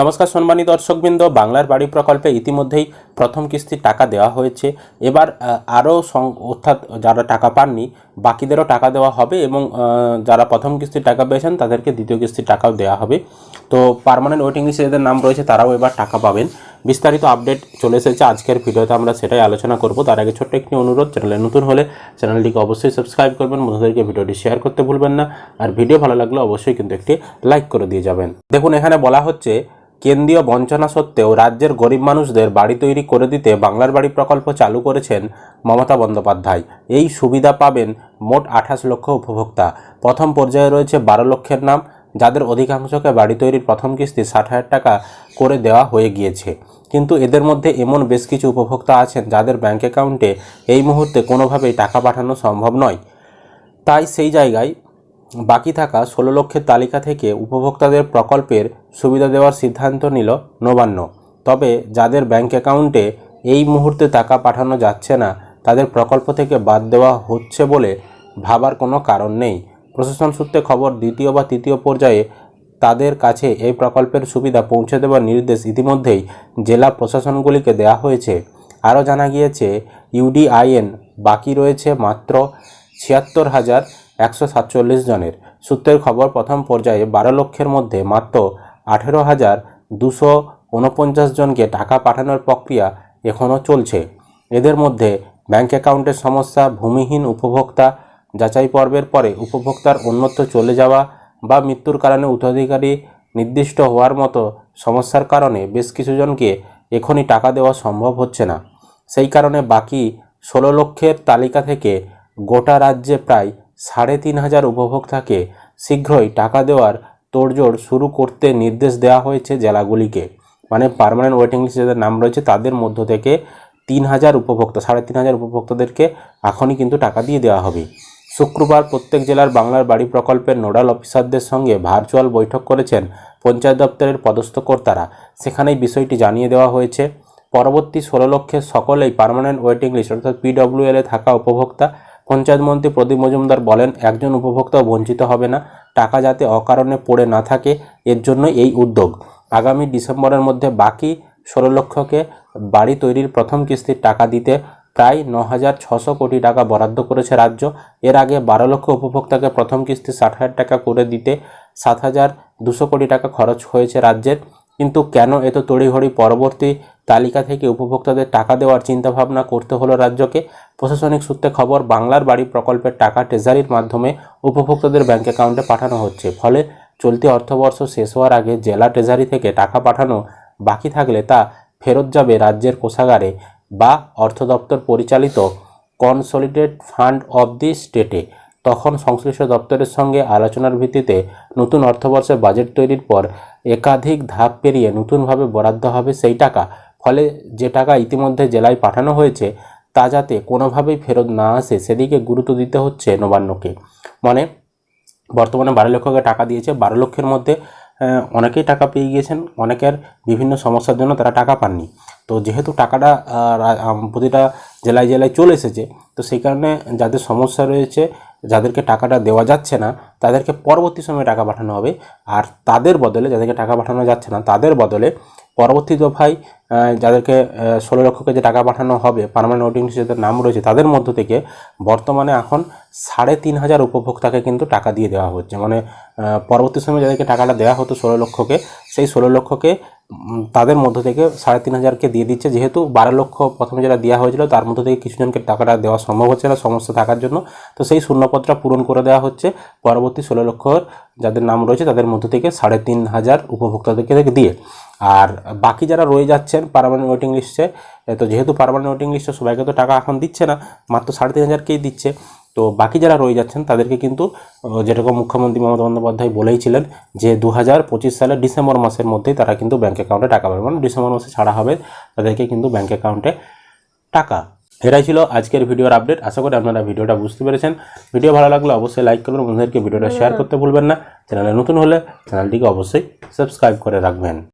নমস্কার সম্মানিত দর্শকবৃন্দ, বাংলার বাড়ি প্রকল্পে ইতিমধ্যেই প্রথম কিস্তির টাকা দেওয়া হয়েছে। এবার আরও অর্থাৎ যারা টাকা পাননি, বাকিদেরও টাকা দেওয়া হবে এবং যারা প্রথম কিস্তির টাকা পেয়েছেন, তাদেরকে দ্বিতীয় কিস্তির টাকাও দেওয়া হবে। তো পার্মানেন্ট ওয়েটিং লিস্টে যাদের নাম রয়েছে, তারাও এবার টাকা পাবেন। বিস্তারিত আপডেট চলে এসেছে আজকের ভিডিওতে, আমরা সেটাই আলোচনা করব। তার আগে ছোট্ট একটি অনুরোধ, চ্যানেলে নতুন হলে চ্যানেলটিকে অবশ্যই সাবস্ক্রাইব করবেন, বন্ধুদেরকে ভিডিওটি শেয়ার করতে ভুলবেন না। আর ভিডিও ভালো লাগলে অবশ্যই কিন্তু একটি লাইক করে দিয়ে যাবেন। দেখুন, এখানে বলা হচ্ছে কেন্দ্রীয় বঞ্চনা সত্ত্বেও রাজ্যের গরিব মানুষদের বাড়ি তৈরি করে দিতে বাংলার বাড়ি প্রকল্প চালু করেছেন মমতা বন্দ্যোপাধ্যায়। এই সুবিধা পাবেন মোট আঠাশ লক্ষ উপভোক্তা। প্রথম পর্যায়ে রয়েছে বারো লক্ষের নাম, যাদের অধিকাংশকে বাড়ি তৈরির প্রথম কিস্তি ষাট হাজার টাকা করে দেওয়া হয়ে গিয়েছে। কিন্তু এদের মধ্যে এমন বেশ কিছু উপভোক্তা আছেন যাদের ব্যাংক অ্যাকাউন্টে এই মুহূর্তে কোনোভাবেই টাকা পাঠানো সম্ভব নয়। তাই সেই জায়গায় বাকি থাকা ষোলো লক্ষের তালিকা থেকে উপভোক্তাদের প্রকল্পের সুবিধা দেওয়ার সিদ্ধান্ত নিল নবান্ন। তবে যাদের ব্যাংক অ্যাকাউন্টে এই মুহূর্তে টাকা পাঠানো যাচ্ছে না, তাদের প্রকল্প থেকে বাদ দেওয়া হচ্ছে বলে ভাবার কোনো কারণ নেই। প্রশাসন সূত্রে খবর, দ্বিতীয় বা তৃতীয় পর্যায়ে তাদের কাছে এই প্রকল্পের সুবিধা পৌঁছে দেওয়ার নির্দেশ ইতিমধ্যেই জেলা প্রশাসনগুলিকে দেওয়া হয়েছে। আরও জানা গিয়েছে, ইউডিআইএন বাকি রয়েছে মাত্র ছিয়াত্তর হাজার একশো সাতচল্লিশ জনের। সূত্রের খবর, প্রথম পর্যায়ে বারো লক্ষের মধ্যে মাত্র আঠেরো হাজার দুশো উনপঞ্চাশ জনকে টাকা পাঠানোর প্রক্রিয়া এখনও চলছে। এদের মধ্যে ব্যাংক অ্যাকাউন্টের সমস্যা, ভূমিহীন উপভোক্তা যাচাই পর্বের পরে উপভোক্তার অন্যত্র চলে যাওয়া বা মৃত্যুর কারণে উত্তরাধিকারী নির্দিষ্ট হওয়ার মতো সমস্যার কারণে বেশ কিছু জনকে এখনই টাকা দেওয়া সম্ভব হচ্ছে না। সেই কারণে বাকি ষোলো লক্ষের তালিকা থেকে গোটা রাজ্যে প্রায় সাড়ে তিন হাজার উপভোক্তাকে শীঘ্রই টাকা দেওয়ার তোড়জোড় শুরু করতে নির্দেশ দেওয়া হয়েছে জেলাগুলিকে। মানে পার্মানেন্ট ওয়েটিং লিস্টে যাদের নাম রয়েছে, তাদের মধ্য থেকে তিন হাজার উপভোক্তা, সাড়ে তিন হাজার উপভোক্তাদেরকে এখনই কিন্তু টাকা দিয়ে দেওয়া হবে। শুক্রবার প্রত্যেক জেলার বাংলার বাড়ি প্রকল্পের নোডাল অফিসারদের সঙ্গে ভার্চুয়াল বৈঠক করেছেন পঞ্চায়েত দপ্তরের পদস্থ কর্তারা। সেখানেই বিষয়টি জানিয়ে দেওয়া হয়েছে। পরবর্তী ষোলো লক্ষের সকলেই পার্মানেন্ট ওয়েটিং লিস্ট অর্থাৎ পিডব্লিউএল থাকা উপভোক্তা পঞ্চায়েত মন্ত্রী প্রদীপ মজুমদার বলেন, একজন উপভোক্তাও বঞ্চিত হবে না। টাকা যাতে অকারণে পড়ে না থাকে, এর জন্য এই উদ্যোগ। আগামী ডিসেম্বরের মধ্যে বাকি ষোলো লক্ষকে বাড়ি তৈরির প্রথম কিস্তির টাকা দিতে প্রায় ন হাজার ছশো কোটি টাকা বরাদ্দ করেছে রাজ্য। এর আগে বারো লক্ষ উপভোক্তাকে প্রথম কিস্তি ষাট হাজার টাকা করে দিতে সাত হাজার দুশো কোটি টাকা খরচ হয়েছে রাজ্যের। কিন্তু কেন এত তড়িঘড়ি পরবর্তী তালিকা থেকে উপভোক্তাদের টাকা দেওয়ার চিন্তাভাবনা করতে হলো রাজ্যকে? প্রশাসনিক সূত্রে খবর, বাংলার বাড়ি প্রকল্পের টাকা ট্রেজারির মাধ্যমে উপভোক্তাদের ব্যাংক অ্যাকাউন্টে পাঠানো হচ্ছে। ফলে চলতি অর্থবর্ষ শেষ হওয়ার আগে জেলা ট্রেজারি থেকে টাকা পাঠানো বাকি থাকলে তা ফেরত যাবে রাজ্যের কোষাগারে বা অর্থ দপ্তর পরিচালিত কনসলিডেট ফান্ড অব দি স্টেটে। তখন সংশ্লিষ্ট দপ্তরের সঙ্গে আলোচনার ভিত্তিতে নতুন অর্থবর্ষে বাজেট তৈরির পর একাধিক ধাপ পেরিয়ে নতুনভাবে বরাদ্দ হবে সেই টাকা। ফলে যে টাকা ইতিমধ্যে জেলায় পাঠানো হয়েছে, তা যাতে কোনোভাবেই ফেরত না আসে, সেদিকে গুরুত্ব দিতে হচ্ছে নবান্নকে। মানে বর্তমানে বারো লক্ষকে টাকা দিয়েছে। বারো লক্ষের মধ্যে অনেকেই টাকা পেয়ে গিয়েছেন। অনেকের বিভিন্ন সমস্যার জন্য তারা টাকা পাননি। তো যেহেতু টাকাটা প্রতিটা জেলায় জেলায় চলে এসেছে, তো সেই কারণে যাদের সমস্যা রয়েছে যাদেরকে টাকাটা দেওয়া যাচ্ছে না, তাদেরকে পরবর্তী সময়ে টাকা পাঠানো হবে। আর তাদের বদলে যাদেরকে টাকা পাঠানো যাচ্ছে না, তাদের বদলে পরবর্তী দফায় যাদেরকে ষোলো লক্ষকে যে টাকা পাঠানো হবে পার্মানেন্ট ওটিং যাদের নাম রয়েছে, তাদের মধ্য থেকে বর্তমানে এখন সাড়ে তিন হাজার উপভোক্তাকে কিন্তু টাকা দিয়ে দেওয়া হচ্ছে। মানে পরবর্তী সময়ে যাদেরকে টাকাটা দেওয়া হতো ষোলো লক্ষকে, সেই ষোলো লক্ষকে তাদের মধ্য থেকে সাড়ে তিন হাজারকে দিয়ে দিচ্ছে। যেহেতু বারো লক্ষ প্রথমে যেটা দেওয়া হয়েছিল, তার মধ্য থেকে কিছু জনকে টাকাটা দেওয়া সম্ভব হচ্ছে না সমস্যা থাকার জন্য। তো সেই শূন্যপত্রটা পূরণ করে দেওয়া হচ্ছে। পরবর্তী ষোলো লক্ষ যাদের নাম রয়েছে, তাদের মধ্য থেকে সাড়ে তিন হাজার উপভোক্তাদেরকে দিয়ে। আর বাকি যারা রয়ে যাচ্ছেন পারমানেন্ট ওয়েটিং লিস্টে তো যেহেতু পারমানেন্ট ওয়েটিং লিস্টে সবাইকে তো টাকা এখন দিচ্ছে না, মাত্র সাড়ে তিন হাজারকেই দিচ্ছে। তো বাকি যারা রয়ে যাচ্ছেন তাদেরকে কিন্তু যেরকম মুখ্যমন্ত্রী মমতা বন্দ্যোপাধ্যায় বলেইছিলেন যে দু হাজার পঁচিশ সালের ডিসেম্বর মাসের মধ্যেই তারা কিন্তু ব্যাঙ্ক অ্যাকাউন্টে টাকা পাবে। মানে ডিসেম্বর মাসে ছাড়া হবে তাদেরকে কিন্তু ব্যাঙ্ক অ্যাকাউন্টে টাকা। এটাই ছিল আজকের ভিডিওর আপডেট আশা করি আপনারা ভিডিওটা বুঝতে পেরেছেন। ভিডিও ভালো লাগলে অবশ্যই লাইক করবেন বন্ধুদেরকে ভিডিওটা শেয়ার করতে ভুলবেন না। চ্যানেলে নতুন হলে চ্যানেলটিকে অবশ্যই সাবস্ক্রাইব করে রাখবেন।